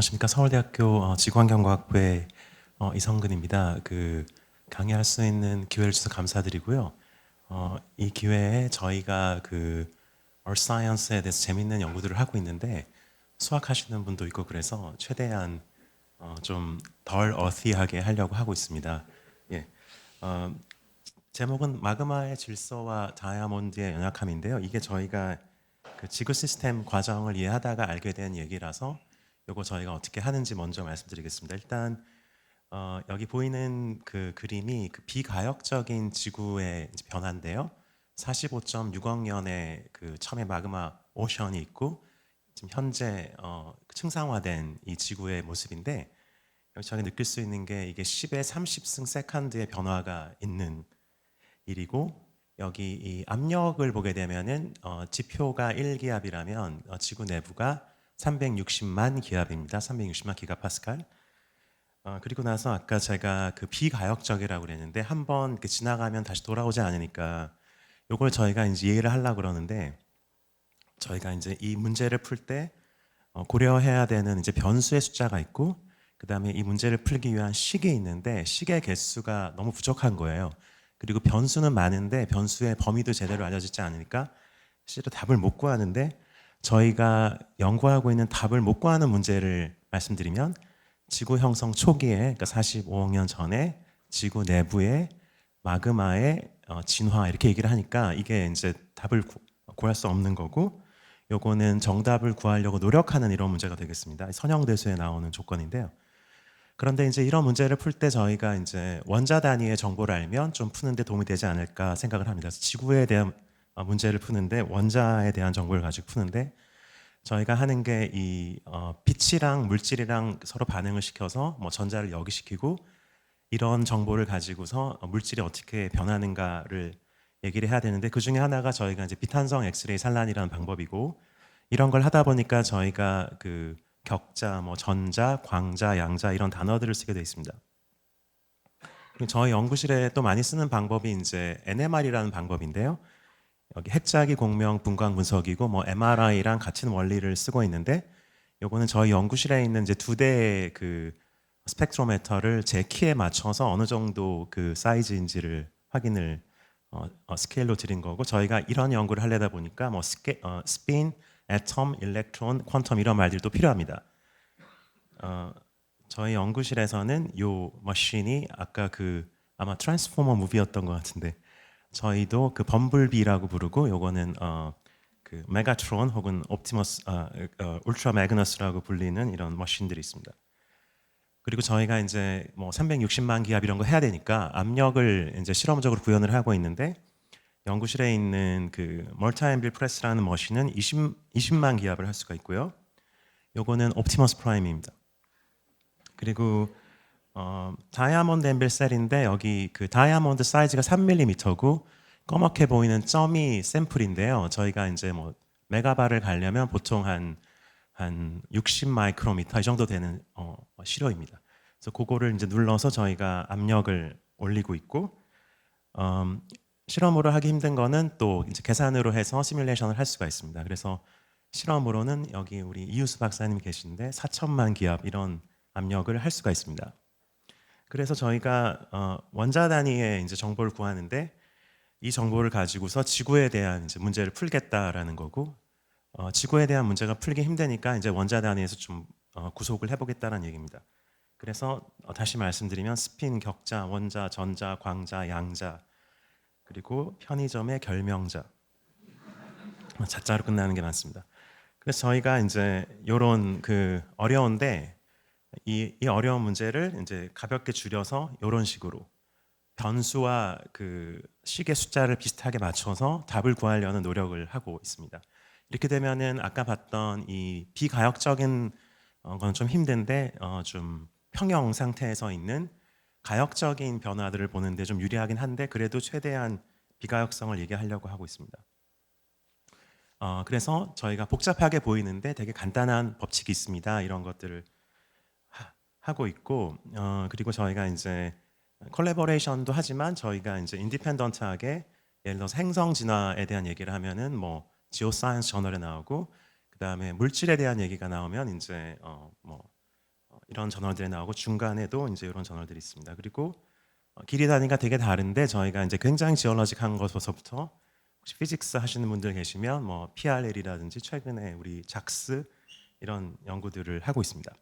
안녕하십니까 서울대학교 어, 지구환경과학부의 어, 이성근입니다. 그 강의할 수 있는 기회를 주셔서 감사드리고요. 어, 이 기회에 저희가 그 Earth Science에 대해서 재밌는 연구들을 하고 있는데 수학하시는 분도 있고 그래서 최대한 어, 좀덜 어티하게 하려고 하고 있습니다. 예. 어, 제목은 마그마의 질서와 다이아몬드의 연약함인데요. 이게 저희가 그 지구 시스템 과정을 이해하다가 알게 된 얘기라서 요거 저희가 어떻게 하는지 먼저 말씀드리겠습니다. 일단 어, 여기 보이는 그 그림이 그 비가역적인 지구의 변화인데요. 45.6억 년의 그 처음에 마그마 오션이 있고 지금 현재 어, 층상화된 이 지구의 모습인데 여기 저희 느낄 수 있는 게 이게 10의 30승 세컨드의 변화가 있는 일이고 여기 이 압력을 보게 되면은 어, 지표가 1기압이라면 어, 지구 내부가 360만 기압입니다. 360만 기가파스칼. 어, 그리고 나서 아까 제가 그 비가역적이라고 그랬는데 한번 그 지나가면 다시 돌아오지 않으니까 요걸 저희가 이제 이해를 하려고 그러는데 저희가 이제 이 문제를 풀때 어, 고려해야 되는 이제 변수의 숫자가 있고 그다음에 이 문제를 풀기 위한 식이 있는데 식의 개수가 너무 부족한 거예요. 그리고 변수는 많은데 변수의 범위도 제대로 알려지지 않으니까 실제로 답을 못 구하는데 저희가 연구하고 있는 답을 못 구하는 문제를 말씀드리면 지구 형성 초기에 그러니까 45억 년 전에 지구 내부의 마그마의 어, 진화 이렇게 얘기를 하니까 이게 이제 답을 구, 구할 수 없는 거고 요거는 정답을 구하려고 노력하는 이런 문제가 되겠습니다. 선형대수에 나오는 조건인데요. 그런데 이제 이런 문제를 풀 때 저희가 이제 원자 단위의 정보를 알면 좀 푸는데 도움이 되지 않을까 생각을 합니다. 그래서 지구에 대한 어, 문제를 푸는데 원자에 대한 정보를 가지고 푸는데 저희가 하는 게이 어, 빛이랑 물질이랑 서로 반응을 시켜서 뭐 전자를 여기시키고 이런 정보를 가지고서 어, 물질이 어떻게 변하는가를 얘기를 해야 되는데 그 중에 하나가 저희가 이제 비탄성 엑스레이 산란이라는 방법이고 이런 걸 하다 보니까 저희가 그 격자, 뭐 전자, 광자, 양자 이런 단어들을 쓰게 돼 있습니다. 저희 연구실에 또 많이 쓰는 방법이 이제 NMR이라는 방법인데요. 여기 핵자기 공명 분광 분석이고 뭐 MRI랑 같은 원리를 쓰고 있는데 요거는 저희 연구실에 있는 이제 두 대의 그 스펙트로메터를 제 키에 맞춰서 어느 정도 그 사이즈인지를 확인을 어, 어, 스케일로 드린 거고 저희가 이런 연구를 하려다 보니까 뭐 스케, 어, 스핀, 애톰, 일렉트론, 퀀텀 이런 말들도 필요합니다. 어, 저희 연구실에서는 요 머신이 아까 그 아마 트랜스포머 무비였던 것 같은데 저희도 그 범블비라고 부르고 요거는 어, 그 메가트론 혹은 옵티머스 아, 어, 울트라 매그너스라고 불리는 이런 머신들이 있습니다. 그리고 저희가 이제 뭐 360만 기압 이런 거 해야 되니까 압력을 이제 실험적으로 구현을 하고 있는데 연구실에 있는 그 멀타엠빌 프레스라는 머신은 20, 20만 기압을 할 수가 있고요. 요거는 옵티머스 프라임입니다. 그리고 어, 다이아몬드 엠빌 셀인데 여기 그 다이아몬드 사이즈가 3mm고 검게 보이는 점이 샘플인데요. 저희가 이제 뭐 메가바를 가려면 보통 한 한 60 마이크로미터 이 정도 되는 어, 시료입니다. 그래서 그거를 이제 눌러서 저희가 압력을 올리고 있고 음, 실험으로 하기 힘든 거는 또 이제 계산으로 해서 시뮬레이션을 할 수가 있습니다. 그래서 실험으로는 여기 우리 이유수 박사님 계신데 4천만 기압 이런 압력을 할 수가 있습니다. 그래서 저희가 어, 원자 단위의 이제 정보를 구하는데 이 정보를 가지고서 지구에 대한 이제 문제를 풀겠다라는 거고 어, 지구에 대한 문제가 풀기 힘드니까 이제 원자 단위에서 좀 어, 구속을 해보겠다는 얘기입니다. 그래서 어, 다시 말씀드리면 스핀, 격자, 원자, 전자, 광자, 양자 그리고 편의점의 결명자 어, 자자로 끝나는 게 많습니다. 그래서 저희가 이제 이런 그 어려운데 이, 이 어려운 문제를 이제 가볍게 줄여서 이런 식으로 변수와 그 식의 숫자를 비슷하게 맞춰서 답을 구하려는 노력을 하고 있습니다. 이렇게 되면은 아까 봤던 이 비가역적인 어, 건좀 힘든데 어, 좀 평형 상태에서 있는 가역적인 변화들을 보는데 좀 유리하긴 한데 그래도 최대한 비가역성을 얘기하려고 하고 있습니다. 어, 그래서 저희가 복잡하게 보이는데 되게 간단한 법칙이 있습니다. 이런 것들을 하, 고 있고 어, 그리고 저희가 이제 콜레버레이션도 하지만 저희가 이제 인디펜던트하게 예를 들어서 행성 진화에 대한 얘기를 하면은 뭐 지오사이언스 저널에 나오고 그다음에 물질에 대한 얘기가 나오면 이제 어, 뭐 어, 이런 저널들이 나오고 중간에도 이제 이런 저널들이 있습니다. 그리고 어, 길이 단위가 되게 다른데 저희가 이제 굉장히 지올러직한 것부터 혹시 피직스 하시는 분들 계시면 뭐 PRL이라든지 최근에 우리 작스 이런 연구들을 하고 있습니다.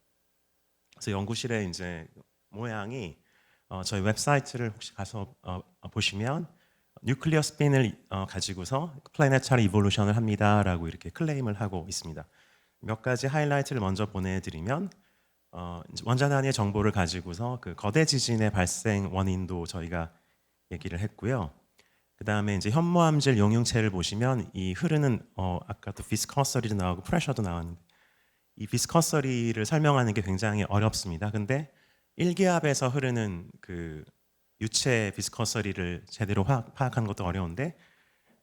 그래서 연구실에 이제 모양이 어, 저희 웹사이트를 혹시 가서 어, 어, 보시면 뉴클리어 스핀을 어, 가지고서 플래네차리 이볼루션을 합니다라고 이렇게 클레임을 하고 있습니다. 몇 가지 하이라이트를 먼저 보내드리면 어, 이제 원자 단위의 정보를 가지고서 그 거대 지진의 발생 원인도 저희가 얘기를 했고요. 그 다음에 이제 현무암질 용융체를 보시면 이 흐르는 어, 아까도 비스커서리도 나오고 프레셔도 나왔는데 이 비스커서리를 설명하는 게 굉장히 어렵습니다. 근데 일기압에서 흐르는 그 유체 비스커서리를 제대로 화- 파악하는 것도 어려운데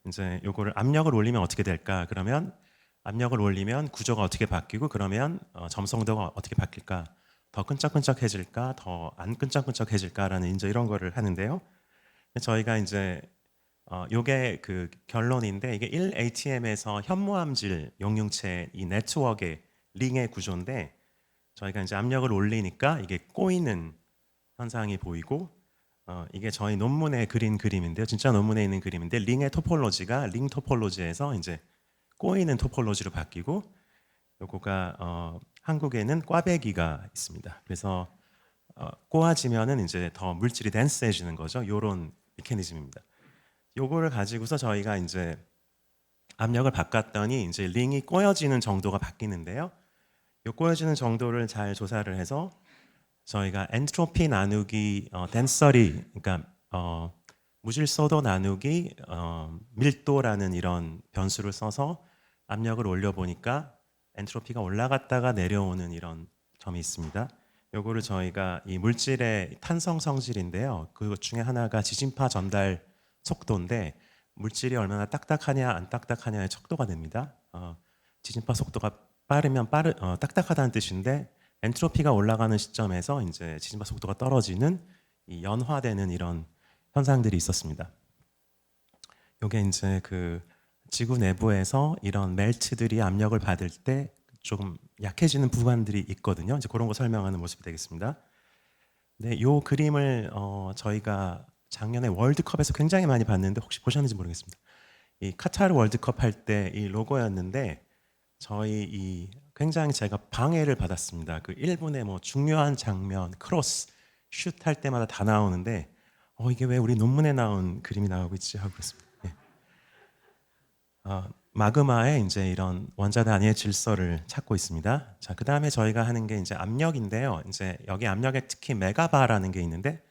이제 요거를 압력을 올리면 어떻게 될까? 그러면 압력을 올리면 구조가 어떻게 바뀌고 그러면 어, 점성도가 어떻게 바뀔까? 더 끈적끈적해질까? 더 안 끈적끈적해질까라는 이제 이런 거를 하는데요. 저희가 이제 어, 요게 그 결론인데 이게 1ATM에서 현무암질 용융체 이 네트워크의 링의 구조인데 저희가 이제 압력을 올리니까 이게 꼬이는 현상이 보이고 어, 이게 저희 논문에 그린 그림인데요. 진짜 논문에 있는 그림인데 링의 토폴로지가 링 토폴로지에서 이제 꼬이는 토폴로지로 바뀌고 요거가 어, 한국에는 꽈배기가 있습니다. 그래서 어, 꼬아지면은 이제 더 물질이 덴스해지는 거죠. 요런 메커니즘입니다. 요거를 가지고서 저희가 이제 압력을 바꿨더니 이제 링이 꼬여지는 정도가 바뀌는데요. 요 꼬여지는 정도를 잘 조사를 해서 저희가 엔트로피 나누기 어, 덴서리 그러니까 어, 무질서도 나누기 어, 밀도라는 이런 변수를 써서 압력을 올려 보니까 엔트로피가 올라갔다가 내려오는 이런 점이 있습니다. 요거를 저희가 이 물질의 탄성 성질인데요. 그것 중에 하나가 지진파 전달 속도인데 물질이 얼마나 딱딱하냐 안 딱딱하냐의 척도가 됩니다. 어, 지진파 속도가 빠르면 빠르 어, 딱딱하다는 뜻인데 엔트로피가 올라가는 시점에서 이제 지진파 속도가 떨어지는 이 연화되는 이런 현상들이 있었습니다. 요게 이제 그 지구 내부에서 이런 멜트들이 압력을 받을 때 조금 약해지는 부분들이 있거든요. 이제 그런 거 설명하는 모습이 되겠습니다. 네, 요 그림을 어, 저희가 작년에 월드컵에서 굉장히 많이 봤는데 혹시 보셨는지 모르겠습니다. 이 카타르 월드컵 할 때 이 로고였는데 저희 이 굉장히 제가 방해를 받았습니다. 그 1분의 뭐 중요한 장면, 크로스, 슛 할 때마다 다 나오는데 어 이게 왜 우리 논문에 나온 그림이 나오고 있지 하고 그랬습니다. 예. 어, 마그마에 이제 이런 원자 단위의 질서를 찾고 있습니다. 자, 그 다음에 저희가 하는 게 이제 압력인데요. 이제 여기 압력에 특히 메가바라는 게 있는데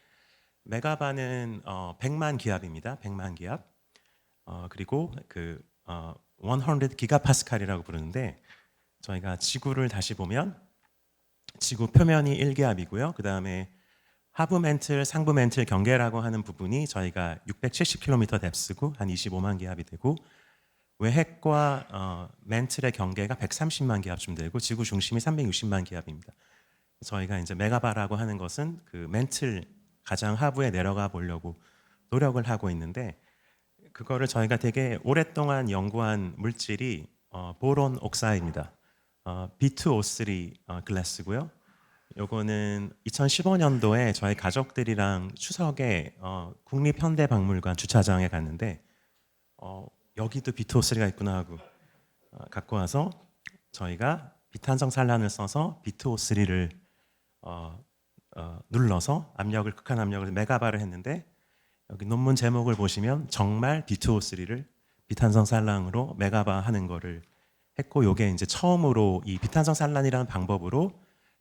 메가바는 어, 100만 기압입니다. 100만 기압. 어, 그리고 그 어, 100 기가파스칼이라고 부르는데 저희가 지구를 다시 보면 지구 표면이 1기압이고요. 그 다음에 하부 멘틀, 상부 멘틀 경계라고 하는 부분이 저희가 670km 뎁스고 한 25만 기압이 되고 외핵과 어, 멘틀의 경계가 130만 기압쯤 되고 지구 중심이 360만 기압입니다. 저희가 이제 메가바라고 하는 것은 그 멘틀 가장 하부에 내려가 보려고 노력을 하고 있는데 그거를 저희가 되게 오랫동안 연구한 물질이 어, 보론 옥사입니다. 어, B2O3 어, 글래스고요. 요거는 2015년도에 저희 가족들이랑 추석에 어, 국립현대박물관 주차장에 갔는데 어, 여기도 B2O3가 있구나 하고 어, 갖고 와서 저희가 비탄성 산란을 써서 B2O3를 어, 어, 눌러서 압력을 극한 압력을 메가바를 했는데 여기 논문 제목을 보시면 정말 B2O3를 비탄성 산란으로 메가바 하는 거를 했고 요게 이제 처음으로 이 비탄성 산란이라는 방법으로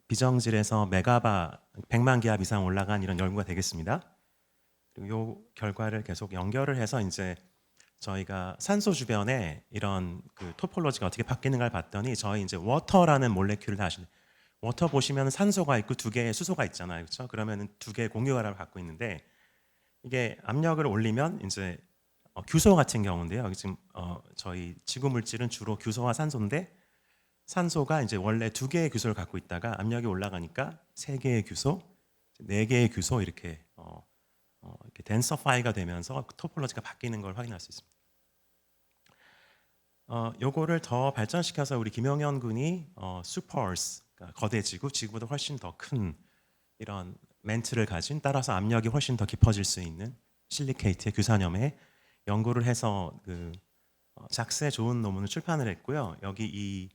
비정질에서 메가바 100만 기압 이상 올라간 이런 연구가 되겠습니다. 그리고 요 결과를 계속 연결을 해서 이제 저희가 산소 주변에 이런 그 토폴로지가 어떻게 바뀌는가를 봤더니 저희 이제 워터라는 몰레큘을 다시 워터 보시면 산소가 있고 두 개의 수소가 있잖아요. 그렇죠? 그러면은 두 개의 공유화를 갖고 있는데 이게 압력을 올리면 이제 어, 규소 같은 경우인데요. 지금 어, 저희 지구 물질은 주로 규소와 산소인데 산소가 이제 원래 두 개의 규소를 갖고 있다가 압력이 올라가니까 세 개의 규소, 네 개의 규소 이렇게 어, 어, 이렇게 덴서파이가 되면서 토폴로지가 바뀌는 걸 확인할 수 있습니다. 어, 요거를 더 발전시켜서 우리 김영현 군이 어, 슈퍼스 그러니까 거대 지구, 지구보다 훨씬 더 큰 이런 멘트를 가진 따라서 압력이 훨씬 더 깊어질 수 있는 실리케이트의 규산염에 연구를 해서 그 어, 작세 좋은 논문을 출판을 했고요. 여기 이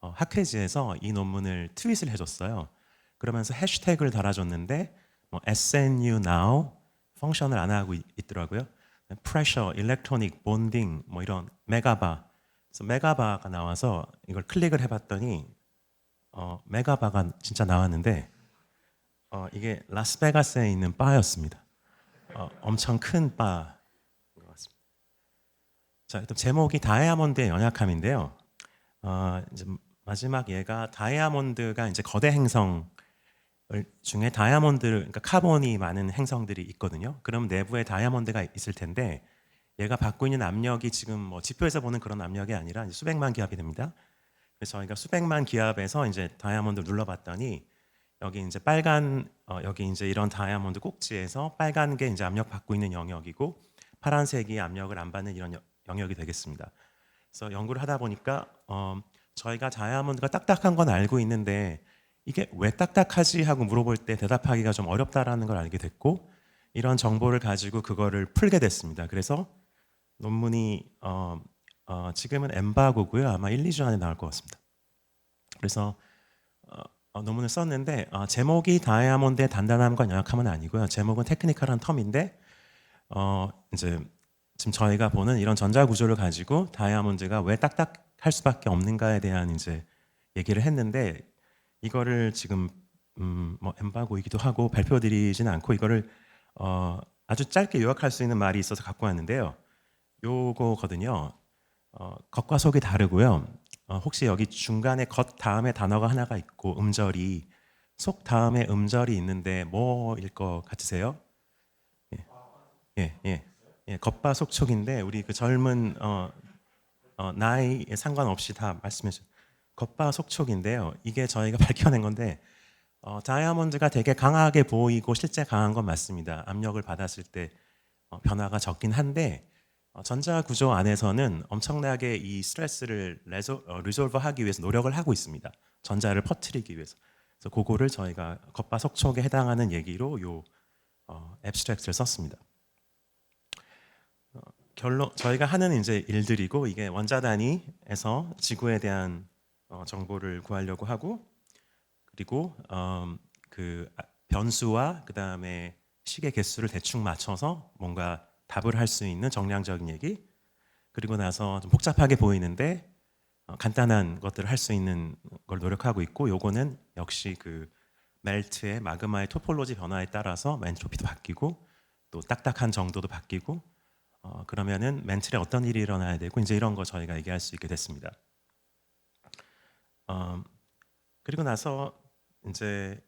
어, 학회지에서 이 논문을 트윗을 해줬어요. 그러면서 해시태그를 달아줬는데 뭐 SNU now 펑션을 안 하고 있, 있더라고요. pressure, electronic, bonding 뭐 이런 메가바 그래서 메가바가 나와서 이걸 클릭을 해봤더니 어, 메가바가 진짜 나왔는데 어, 이게 라스베가스에 있는 바였습니다. 어, 엄청 큰 바인 것 같습니다. 자, 일단 제목이 다이아몬드의 연약함인데요. 어, 이제 마지막 얘가 다이아몬드가 이제 거대 행성 중에 다이아몬드, 그러니까 카본이 많은 행성들이 있거든요. 그럼 내부에 다이아몬드가 있을 텐데 얘가 받고 있는 압력이 지금 뭐 지표에서 보는 그런 압력이 아니라 수백만 기압이 됩니다. 그래서 저희가 수백만 기압에서 이제 다이아몬드를 눌러봤더니 여기 이제 빨간 어, 여기 이제 이런 다이아몬드 꼭지에서 빨간 게 이제 압력 받고 있는 영역이고 파란색이 압력을 안 받는 이런 여- 영역이 되겠습니다. 그래서 연구를 하다 보니까 어, 저희가 다이아몬드가 딱딱한 건 알고 있는데 이게 왜 딱딱하지 하고 물어볼 때 대답하기가 좀 어렵다라는 걸 알게 됐고 이런 정보를 가지고 그거를 풀게 됐습니다. 그래서 논문이 어, 어, 지금은 엠바고고요. 아마 1, 2주 안에 나올 것 같습니다. 그래서 논문을 썼는데 어, 제목이 다이아몬드의 단단함과 연약함은 아니고요. 제목은 테크니컬한 텀인데 어, 이제 지금 저희가 보는 이런 전자 구조를 가지고 다이아몬드가 왜 딱딱할 수밖에 없는가에 대한 이제 얘기를 했는데 이거를 지금 음, 뭐 엠바고이기도 하고 발표드리지는 않고 이거를 어, 아주 짧게 요약할 수 있는 말이 있어서 갖고 왔는데요. 요거거든요. 어, 겉과 속이 다르고요. 어, 혹시 여기 중간에 겉 다음에 단어가 하나가 있고 음절이 속 다음에 음절이 있는데 뭐일 것 같으세요? 예, 예, 예. 예, 겉바 속촉인데 우리 그 젊은 어, 어, 나이에 상관없이 다 말씀해 주세요. 겉바 속촉인데요. 이게 저희가 밝혀낸 건데 어, 다이아몬드가 되게 강하게 보이고 실제 강한 건 맞습니다. 압력을 받았을 때 어, 변화가 적긴 한데 어, 전자 구조 안에서는 엄청나게 이 스트레스를 레소, 어, 리졸브하기 위해서 노력을 하고 있습니다. 전자를 퍼뜨리기 위해서. 그래서 그거를 저희가 겉바 속촉에 해당하는 얘기로 요 어, 앱스트랙트를 썼습니다. 어, 결론 저희가 하는 이제 일들이고 이게 원자 단위에서 지구에 대한 어, 정보를 구하려고 하고 그리고 음, 그 아- 변수와 그 다음에 시계 개수를 대충 맞춰서 뭔가 답을 할 수 있는 정량적인 얘기 그리고 나서 좀 복잡하게 보이는데 어, 간단한 것들을 할 수 있는 걸 노력하고 있고 요거는 역시 그 멜트의 마그마의 토폴로지 변화에 따라서 엔트로피도 바뀌고 또 딱딱한 정도도 바뀌고 어, 그러면은 멘틀에 어떤 일이 일어나야 되고 이제 이런 거 저희가 얘기할 수 있게 됐습니다. 어, 그리고 나서 이제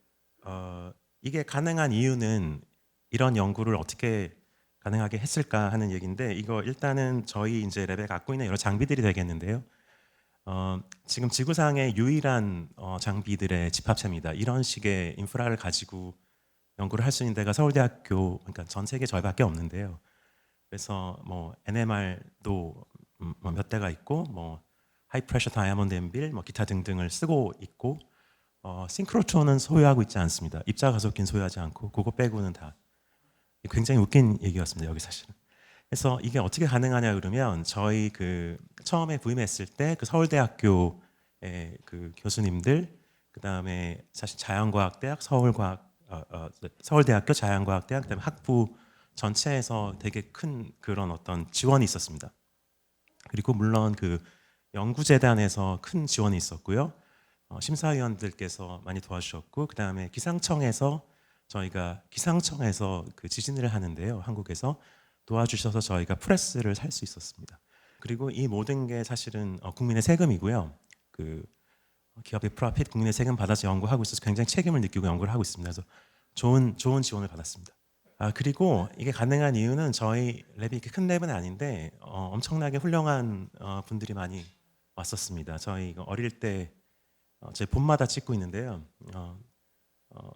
어, 이게 가능한 이유는 이런 연구를 어떻게 가능하게 했을까 하는 얘기인데 이거 일단은 저희 이제 랩에 갖고 있는 여러 장비들이 되겠는데요. 어, 지금 지구상의 유일한 어, 장비들의 집합체입니다. 이런 식의 인프라를 가지고 연구를 할 수 있는 데가 서울대학교 그러니까 전 세계 저희밖에 없는데요. 그래서 뭐 NMR도 음, 뭐몇 대가 있고 뭐 하이프레셔 다이아몬드 엠빌 뭐 기타 등등을 쓰고 있고 어, 싱크로트론은 소유하고 있지 않습니다. 입자 가속기는 소유하지 않고 그거 빼고는 다 굉장히 웃긴 얘기였습니다. 여기 사실은. 그래서 이게 어떻게 가능하냐 그러면 저희 그 처음에 부임했을 때 그 서울대학교의 그 교수님들 그 다음에 사실 자연과학대학 서울과학 어, 어, 서울대학교 자연과학대학 그다음에 학부 전체에서 되게 큰 그런 어떤 지원이 있었습니다. 그리고 물론 그 연구재단에서 큰 지원이 있었고요. 어, 심사위원들께서 많이 도와주셨고 그 다음에 기상청에서 저희가 기상청에서 그 지진을 하는데요. 한국에서 도와주셔서 저희가 프레스를 살 수 있었습니다. 그리고 이 모든 게 사실은 어, 국민의 세금이고요. 그 기업의 프로핏 국민의 세금 받아서 연구하고 있어서 굉장히 책임을 느끼고 연구를 하고 있습니다. 그래서 좋은 좋은 지원을 받았습니다. 아 그리고 이게 가능한 이유는 저희 랩이 이렇게 큰 랩은 아닌데 어, 엄청나게 훌륭한 어, 분들이 많이 왔었습니다. 저희 어릴 때 어, 제 봄마다 찍고 있는데요. 어, 어,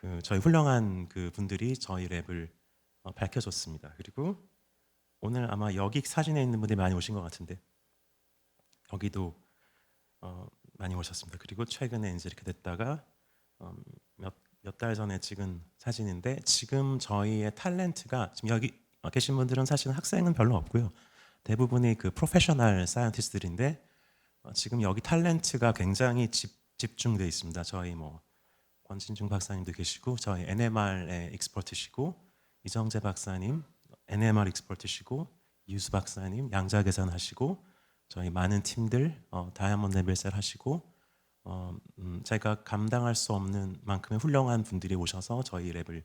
그 저희 훌륭한 그 분들이 저희 랩을 어, 밝혀줬습니다. 그리고 오늘 아마 여기 사진에 있는 분들이 많이 오신 것 같은데 여기도 어, 많이 오셨습니다. 그리고 최근에 이제 이렇게 됐다가 어, 몇몇 달 전에 찍은 사진인데 지금 저희의 탤런트가 지금 여기 계신 분들은 사실 학생은 별로 없고요. 대부분이 그 프로페셔널 사이언티스트들인데 어, 지금 여기 탤런트가 굉장히 집, 집중돼 있습니다. 저희 뭐 권진중 박사님도 계시고 저희 NMR의 익스퍼트시고 이정재 박사님 NMR 익스퍼트시고 유수 박사님 양자 계산하시고 저희 많은 팀들 어, 다이아몬드 레벨셀 하시고 어, 음, 제가 감당할 수 없는 만큼의 훌륭한 분들이 오셔서 저희 랩을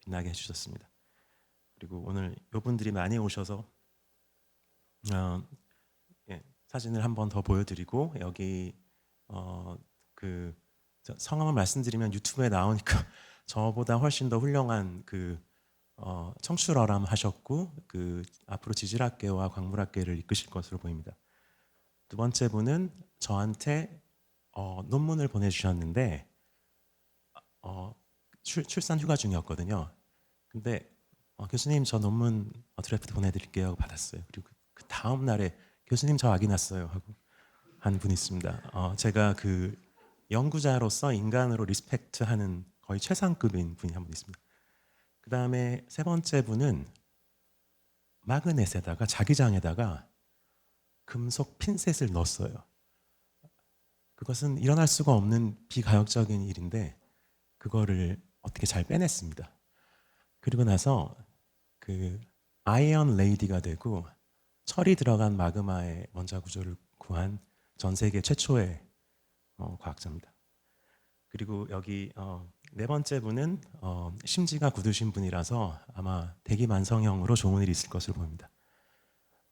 빛나게 해주셨습니다. 그리고 오늘 이분들이 많이 오셔서 어, 예, 사진을 한 번 더 보여드리고 여기 어, 그 저- 성함을 말씀드리면 유튜브에 나오니까 저보다 훨씬 더 훌륭한 그 어, 청출어람 하셨고 그 앞으로 지질학계와 광물학계를 이끄실 것으로 보입니다. 두 번째 분은 저한테 어, 논문을 보내주셨는데 어, 출, 출산 휴가 중이었거든요. 근데 어, 교수님 저 논문 어, 드래프트 보내드릴게요 하고 받았어요. 그리고 그, 그 다음 날에 교수님 저 아기 났어요 하고 한 분이 있습니다. 어, 제가 그 연구자로서 인간으로 리스펙트하는 거의 최상급인 분이 한 분 있습니다. 그 다음에 세 번째 분은 마그넷에다가 자기장에다가 금속 핀셋을 넣었어요. 그것은 일어날 수가 없는 비가역적인 일인데 그거를 어떻게 잘 빼냈습니다. 그리고 나서 그 아이언 레이디가 되고 철이 들어간 마그마의 원자 구조를 구한 전 세계 최초의 어, 과학자입니다. 그리고 여기 어, 네 번째 분은 어, 심지가 굳으신 분이라서 아마 대기만성형으로 좋은 일이 있을 것으로 보입니다.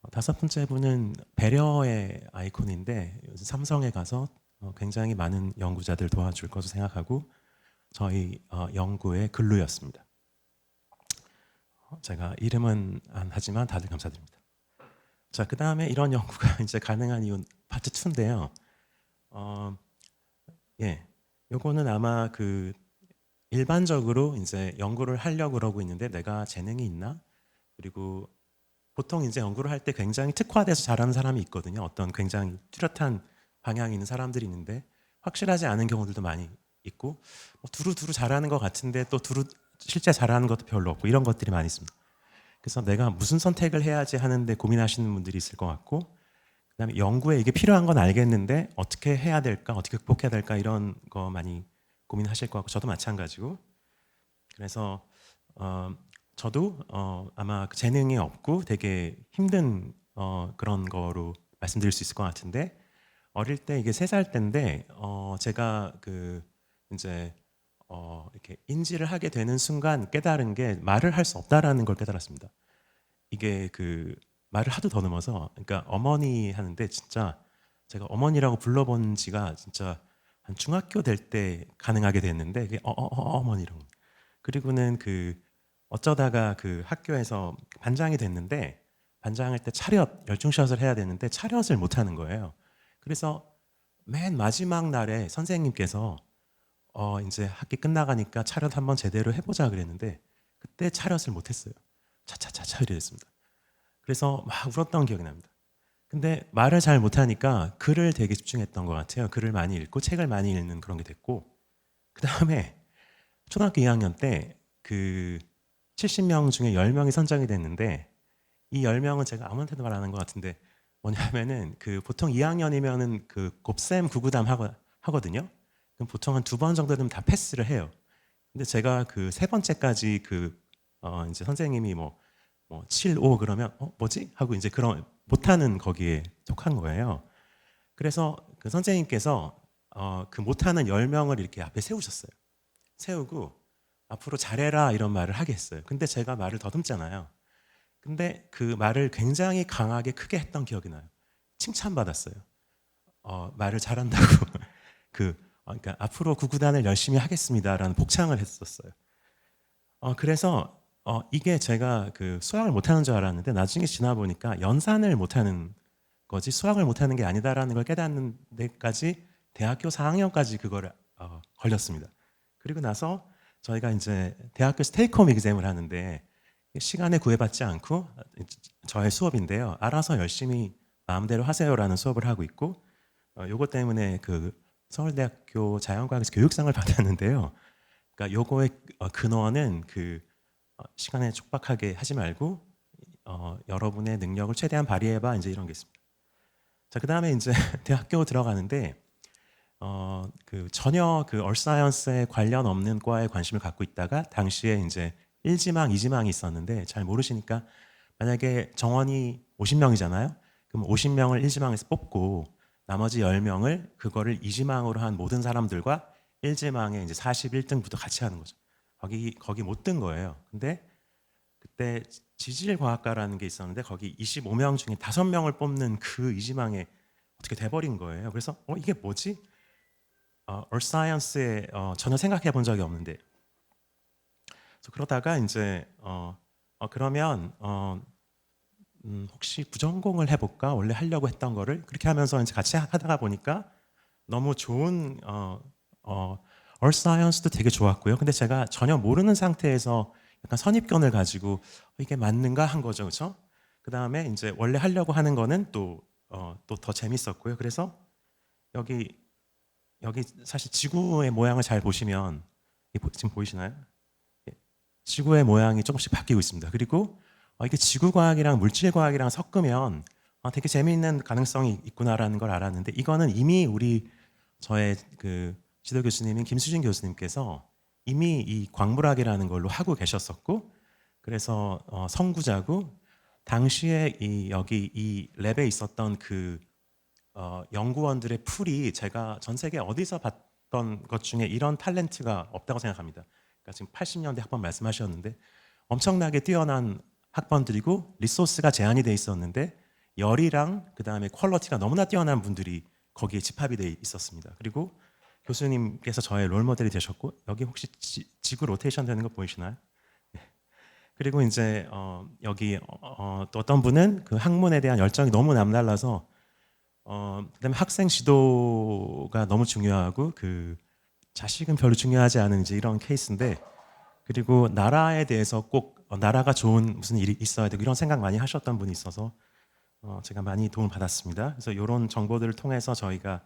어, 다섯 번째 분은 배려의 아이콘인데 삼성에 가서 어, 굉장히 많은 연구자들 도와줄 것으로 생각하고 저희 어, 연구의 근루였습니다. 어, 제가 이름은 안 하지만 다들 감사드립니다. 자, 그 다음에 이런 연구가 이제 가능한 이유 파트 2인데요. 어, 예, 요거는 아마 그 일반적으로 이제 연구를 하려고 그러고 있는데 내가 재능이 있나? 그리고 보통 이제 연구를 할 때 굉장히 특화돼서 잘하는 사람이 있거든요. 어떤 굉장히 뚜렷한 방향이 있는 사람들이 있는데 확실하지 않은 경우들도 많이 있고 뭐 두루두루 잘하는 것 같은데 또 두루 실제 잘하는 것도 별로 없고 이런 것들이 많이 있습니다. 그래서 내가 무슨 선택을 해야지 하는데 고민하시는 분들이 있을 것 같고 그다음에 연구에 이게 필요한 건 알겠는데 어떻게 해야 될까 어떻게 극복해야 될까 이런 거 많이 고민하실 것 같고 저도 마찬가지고 그래서 어, 저도 어, 아마 그 재능이 없고 되게 힘든 어, 그런 거로 말씀드릴 수 있을 것 같은데 어릴 때 이게 세 살 때인데 어, 제가 그 이제 어, 이렇게 인지를 하게 되는 순간 깨달은 게 말을 할 수 없다라는 걸 깨달았습니다. 이게 그 말을 하도 더듬어서 그러니까 어머니 하는데 진짜 제가 어머니라고 불러본 지가 진짜 한 중학교 될 때 가능하게 됐는데 그게 어, 어, 어, 어머니라고 그리고는 그 어쩌다가 그 학교에서 반장이 됐는데 반장할 때 차렷 열중샷을 해야 되는데 차렷을 못 하는 거예요. 그래서 맨 마지막 날에 선생님께서 어 이제 학기 끝나가니까 차렷 한번 제대로 해보자 그랬는데 그때 차렷을 못 했어요. 차차차차 이랬습니다. 그래서 막 울었던 기억이 납니다. 근데 말을 잘 못하니까 글을 되게 집중했던 것 같아요. 글을 많이 읽고 책을 많이 읽는 그런 게 됐고 그 다음에 초등학교 2학년 때 그 70명 중에 10명이 선정이 됐는데 이 10명은 제가 아무한테도 말안한것 같은데 뭐냐면은 그 보통 2학년이면은 그 곱셈 구구담 하거, 하거든요. 그럼 보통 한 두 번 정도 되면 다 패스를 해요. 근데 제가 그 세 번째까지 그 어 이제 선생님이 뭐 뭐 7, 5 그러면 어 뭐지? 하고 이제 그런 못하는 거기에 속한 거예요. 그래서 그 선생님께서 어 그 못하는 10명을 이렇게 앞에 세우셨어요. 세우고 앞으로 잘해라 이런 말을 하게 했어요. 근데 제가 말을 더듬잖아요. 근데 그 말을 굉장히 강하게 크게 했던 기억이 나요. 칭찬받았어요. 어, 말을 잘한다고. 그, 어, 그러니까 앞으로 구구단을 열심히 하겠습니다라는 복창을 했었어요. 어, 그래서 어, 이게 제가 그 수학을 못하는 줄 알았는데 나중에 지나 보니까 연산을 못하는 거지 수학을 못하는 게 아니다라는 걸 깨닫는 데까지 대학교 4학년까지 그거를 어, 걸렸습니다. 그리고 나서 저희가 이제 대학교에서 테이크홈 exam을 하는데 시간에 구애받지 않고 저의 수업인데요. 알아서 열심히 마음대로 하세요라는 수업을 하고 있고 어, 요거 때문에 그 서울대학교 자연과학에서 교육상을 받았는데요. 그러니까 요거의 어, 근원은 그 어, 시간에 촉박하게 하지 말고 어, 여러분의 능력을 최대한 발휘해봐 이제 이런 게 있습니다. 자, 그 다음에 이제 대학교 들어가는데 어, 그 전혀 그 얼사이언스에 관련 없는 과에 관심을 갖고 있다가 당시에 이제 1지망, 2지망이 있었는데 잘 모르시니까 만약에 정원이 50명이잖아요. 그럼 50명을 1지망에서 뽑고 나머지 10명을 그거를 2지망으로 한 모든 사람들과 1지망에 이제 41등부터 같이 하는 거죠. 거기 거기 못 든 거예요. 근데 그때 지질 과학과라는 게 있었는데 거기 25명 중에 5명을 뽑는 그 이지망에 어떻게 돼버린 거예요. 그래서 어 이게 뭐지? 어, Science에 어, 전혀 생각해 본 적이 없는데 그래서 그러다가 이제 어, 어 그러면 어, 음, 혹시 부전공을 해볼까 원래 하려고 했던 거를 그렇게 하면서 이제 같이 하다가 보니까 너무 좋은 어, 어, Science도 되게 좋았고요. 근데 제가 전혀 모르는 상태에서 약간 선입견을 가지고 어, 이게 맞는가 한 거죠, 그렇죠? 그 다음에 이제 원래 하려고 하는 거는 또 어, 또 더 재밌었고요. 그래서 여기 여기 사실 지구의 모양을 잘 보시면 지금 보이시나요? 예. 지구의 모양이 조금씩 바뀌고 있습니다. 그리고 어, 이게 지구 과학이랑 물질 과학이랑 섞으면 어, 되게 재미있는 가능성이 있구나라는 걸 알았는데 이거는 이미 우리 저의 그 지도 교수님인 김수진 교수님께서 이미 이 광물학이라는 걸로 하고 계셨었고 그래서 어, 선구자고 당시에 이 여기 이 랩에 있었던 그 어, 연구원들의 풀이 제가 전 세계 어디서 봤던 것 중에 이런 탤런트가 없다고 생각합니다. 그러니까 지금 80년대 학번 말씀하셨는데 엄청나게 뛰어난 학번들이고 리소스가 제한이 돼 있었는데 열이랑 그 다음에 퀄러티가 너무나 뛰어난 분들이 거기에 집합이 돼 있었습니다. 그리고 교수님께서 저의 롤 모델이 되셨고 여기 혹시 지, 구 로테이션 되는 거 보이시나요? 네. 그리고 이제 어, 여기 어, 어, 또 어떤 분은 그 학문에 대한 열정이 너무 남달라서 어, 그다음에 학생 지도가 너무 중요하고 그 자식은 별로 중요하지 않은 이제 이런 케이스인데 그리고 나라에 대해서 꼭 어, 나라가 좋은 무슨 일이 있어야 되고 이런 생각 많이 하셨던 분이 있어서 어, 제가 많이 도움을 받았습니다. 그래서 이런 정보들을 통해서 저희가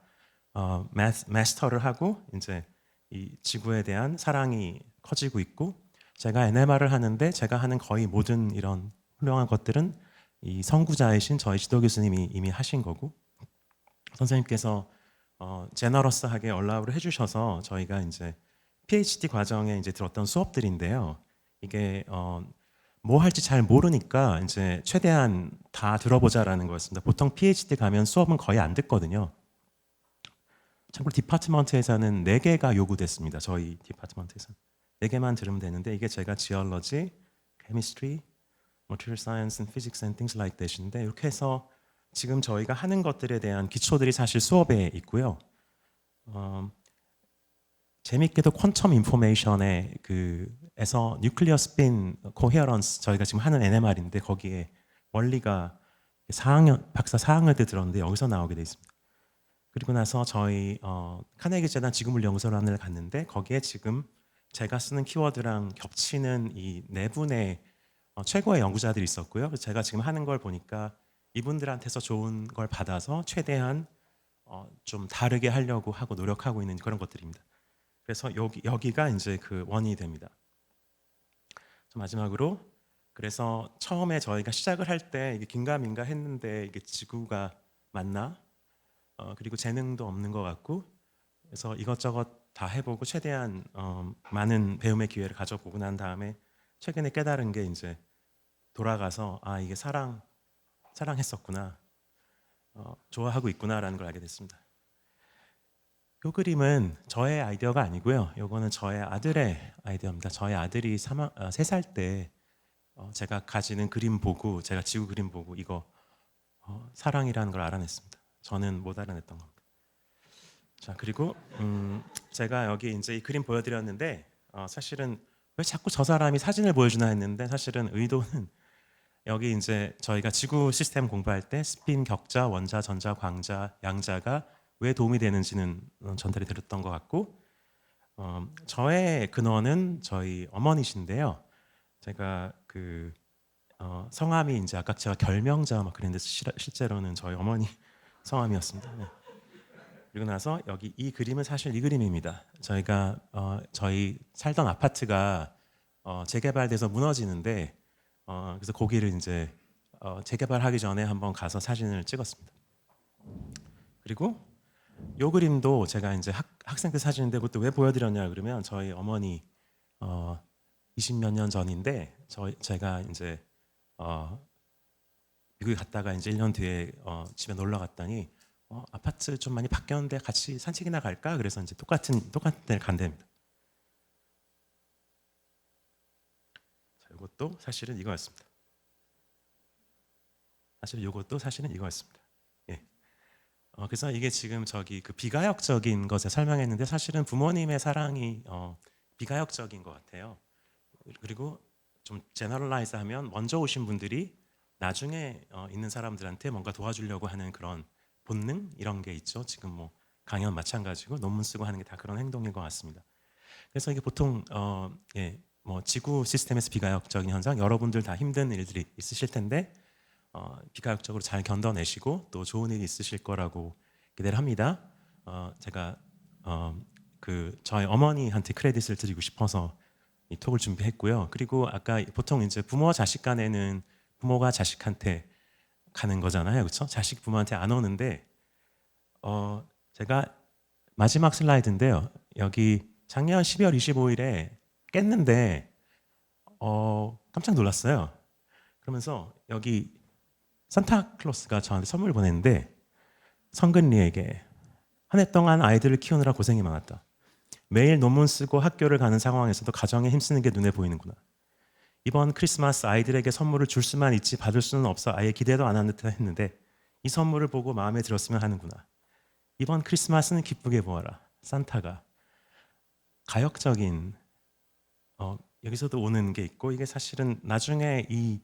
어, 마스, 마스터를 하고 이제 이 지구에 대한 사랑이 커지고 있고 제가 NMR을 하는데 제가 하는 거의 모든 이런 훌륭한 것들은 이 선구자이신 저희 지도 교수님이 이미 하신 거고 선생님께서 어, 제너러스하게 얼라우를 해주셔서 저희가 이제 PhD 과정에 이제 들었던 수업들인데요. 이게 어, 뭐 할지 잘 모르니까 이제 최대한 다 들어보자라는 거였습니다. 보통 PhD 가면 수업은 거의 안 듣거든요. 참고로 디파트먼트에서는 네 개가 요구됐습니다. 저희 디파트먼트에서 네 개만 들으면 되는데 이게 제가 지올러지, 케미스트리, science and physics and things like that인데 이렇게 해서 지금 저희가 하는 것들에 대한 기초들이 사실 수업에 있고요. 어, 재밌게도 퀀텀 인포메이션에 그에서 뉴클리어 스핀 코헤어런스 저희가 지금 하는 NMR인데 거기에 원리가 4학년 박사 4학년 때 들었는데 여기서 나오게 돼 있습니다. 그리고 나서 저희 어, 카네기 재단 지구물 연구소란을 갔는데 거기에 지금 제가 쓰는 키워드랑 겹치는 이 네 분의 어, 최고의 연구자들이 있었고요. 제가 지금 하는 걸 보니까 이분들한테서 좋은 걸 받아서 최대한 어, 좀 다르게 하려고 하고 노력하고 있는 그런 것들입니다. 그래서 여기 여기가 이제 그 원이 됩니다. 자, 마지막으로 그래서 처음에 저희가 시작을 할 때 이게 긴가민가 했는데 이게 지구가 맞나? 어, 그리고 재능도 없는 것 같고 그래서 이것저것 다 해보고 최대한 어, 많은 배움의 기회를 가져보고 난 다음에 최근에 깨달은 게 이제 돌아가서 아 이게 사랑 사랑했었구나 어, 좋아하고 있구나라는 걸 알게 됐습니다. 이 그림은 저의 아이디어가 아니고요. 이거는 저의 아들의 아이디어입니다. 저의 아들이 세살때 어, 제가 가지는 그림 보고 제가 지구 그림 보고 이거 어, 사랑이라는 걸 알아냈습니다. 저는 못 알아냈던 겁니다. 자 그리고 음, 제가 여기 이제 이 그림 보여드렸는데 어, 사실은 왜 자꾸 저 사람이 사진을 보여주나 했는데 사실은 의도는 여기 이제 저희가 지구 시스템 공부할 때 스핀, 격자, 원자, 전자, 광자, 양자가 왜 도움이 되는지는 어, 전달이 드렸던 것 같고 어, 저의 근원은 저희 어머니신데요. 제가 그 어, 성함이 이제 아까 제가 결명자 막 그랬는데 실, 실제로는 저희 어머니 성함이었습니다. 네. 그리고 나서 여기 이 그림은 사실 이 그림입니다. 저희가 어, 저희 살던 아파트가 어, 재개발돼서 무너지는데 어, 그래서 거기를 이제 어, 재개발하기 전에 한번 가서 사진을 찍었습니다. 그리고 요 그림도 제가 이제 학, 학생 때 사진인데 그것도 왜 보여드렸냐 그러면 저희 어머니 어, 20몇 년 전인데 저 제가 이제 어, 미국에 갔다가 이제 1년 뒤에 어, 집에 놀러 갔더니 어, 아파트 좀 많이 바뀌었는데 같이 산책이나 갈까? 그래서 이제 똑같은 똑같은 데를 간답니다. 자, 이것도 사실은 이거였습니다. 사실 이것도 사실은 이거였습니다. 예. 어, 그래서 이게 지금 저기 그 비가역적인 것에 설명했는데 사실은 부모님의 사랑이 어, 비가역적인 것 같아요. 그리고 좀 제너럴라이즈하면 먼저 오신 분들이 나중에 어, 있는 사람들한테 뭔가 도와주려고 하는 그런 본능 이런 게 있죠. 지금 뭐 강연 마찬가지고 논문 쓰고 하는 게 다 그런 행동인 것 같습니다. 그래서 이게 보통 어, 예, 뭐 지구 시스템에서 비가역적인 현상 여러분들 다 힘든 일들이 있으실 텐데 어, 비가역적으로 잘 견뎌내시고 또 좋은 일이 있으실 거라고 기대를 합니다. 어, 제가 어, 그 저희 어머니한테 크레딧을 드리고 싶어서 이 톡을 준비했고요. 그리고 아까 보통 이제 부모 자식 간에는 부모가 자식한테 가는 거잖아요, 그렇죠? 자식 부모한테 안 오는데 어, 제가 마지막 슬라이드인데요. 여기 작년 12월 25일에 깼는데 어, 깜짝 놀랐어요. 그러면서 여기 산타클로스가 저한테 선물 보냈는데 성근리에게 한 해 동안 아이들을 키우느라 고생이 많았다. 매일 논문 쓰고 학교를 가는 상황에서도 가정에 힘쓰는 게 눈에 보이는구나. 이번 크리스마스 아이들에게 선물을 줄 수만 있지 받을 수는 없어 아예 기대도 안 한 듯 했는데 이 선물을 보고 마음에 들었으면 하는구나. 이번 크리스마스는 기쁘게 보아라. 산타가 가역적인 어, 여기서도 오는 게 있고 이게 사실은 나중에 이,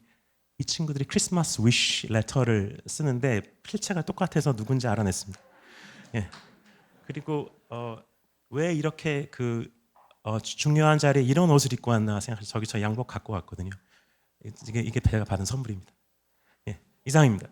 이 친구들이 크리스마스 위시 레터를 쓰는데 필체가 똑같아서 누군지 알아냈습니다. 예. 그리고 어, 왜 이렇게 그 어, 주- 중요한 자리에 이런 옷을 입고 왔나 생각해서 저기 저 양복 갖고 왔거든요. 이게 이게 제가 받은 선물입니다. 예, 이상입니다.